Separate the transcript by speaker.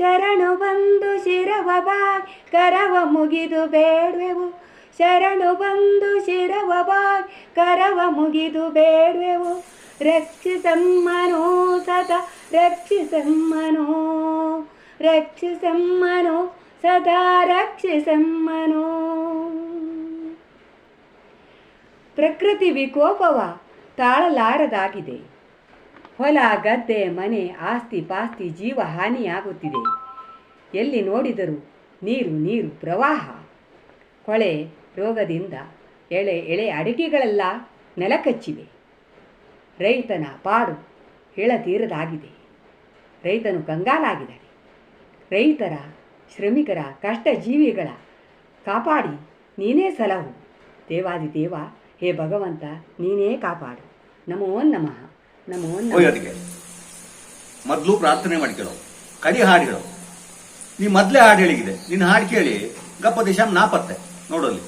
Speaker 1: ಶರಣು ಬಂದು ಶಿರವ ಬಾಯ್ ಕರವ ಮುಗಿದು ಬೇಡ್ವೆವು. ಶರಣು ಬಂದು ಶಿರವ ಬಾಯ್ ಕರವ ಮುಗಿದು ಬೇಡ್ವೆವು. ರಕ್ಷಿಸಮ್ಮನೋ ಸದಾ, ರಕ್ಷಿಸಮ್ಮನೋ ರಕ್ಷಿಸಮ್ಮನೋ ಸದಾ, ರಕ್ಷಿಸಮ್ಮನೋ. ಪ್ರಕೃತಿ ವಿಕೋಪವ ತಾಳಲಾರದಾಗಿದೆ. ಹೊಲ ಗದ್ದೆ ಮನೆ ಆಸ್ತಿ ಪಾಸ್ತಿ ಜೀವ ಹಾನಿಯಾಗುತ್ತಿದೆ. ಎಲ್ಲಿ ನೋಡಿದರೂ ನೀರು ನೀರು ಪ್ರವಾಹ. ಕೊಳೆ ರೋಗದಿಂದ ಎಳೆ ಎಳೆ ಅಡಿಕೆಗಳೆಲ್ಲ ನೆಲಕಚ್ಚಿವೆ. ರೈತನ ಪಾಡು ಹೇಳತೀರದಾಗಿದೆ. ರೈತನು ಕಂಗಾಲಾಗಿದ್ದಾನೆ. ರೈತರ ಶ್ರಮಿಕರ ಕಷ್ಟ ಜೀವಿಗಳ ಕಾಪಾಡಿ ನೀನೇ ಸಲಹು. ದೇವಾದಿ ದೇವ, ಹೇ ಭಗವಂತ, ನೀನೇ ಕಾಪಾಡು. ನಮೋ ನಮಃ.
Speaker 2: ಹೋಯೋದಿಗೆ ಮೊದಲು ಪ್ರಾರ್ಥನೆ ಮಾಡ್ಕೊಳ್ಳೋ ಕಡಿ ಹಾಡು ಹೇಳೋ. ನೀ ಮೊದಲೇ ಹಾಡು ಹೇಳಿದೆ ನಿನ್ನ ಹಾಡು ಕೇಳಿ ಗಪ್ಪ ದಿಶಾಮ್ ನಾಪತ್ತೆ. ನೋಡಲ್ಲಿ.